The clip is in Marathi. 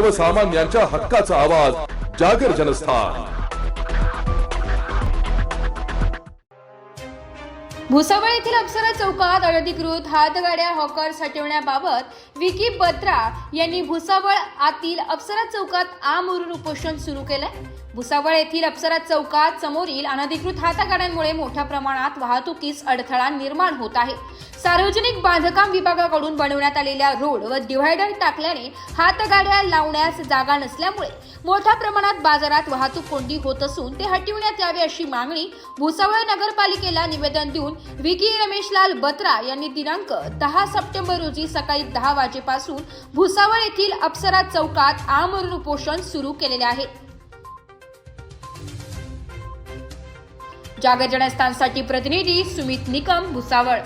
सर्वसामान्यांच्या हक्काचा आवाज जागर जनस्थान. भुसावळ येथील अप्सरा चौकात अनधिकृत हातगाड्या हॉकर्स हटवण्याबाबत विकी बत्रा यांनी भुसावळ आतील अप्सरा चौकात आमरण उपोषण सुरू केलंय. भुसावळ येथील अप्सरा चौकात समोरील अनधिकृत हातगाड्यांमुळे मोठ्या प्रमाणात वाहतुकीस अडथळा निर्माण होत आहे. सार्वजनिक बांधकाम विभागाकडून बनवण्यात आलेल्या रोड व डिव्हायडर टाकल्याने हातगाड्या लावण्यास जागा नसल्यामुळे मोठ्या प्रमाणात बाजारात वाहतूक कोंडी होत असून ते हटविण्यात यावे अशी मागणी भुसावळ नगरपालिकेला निवेदन देऊन विकी रमेशलाल बत्रा यांनी दिनांक दहा सप्टेंबर रोजी सकाळी दहा वाजेपासून भुसावळ येथील अप्सरा चौकात आमरण उपोषण सुरू केलेले आहे. जागर जनस्थानसाठी प्रतिनिधी सुमित निकम भुसावळ.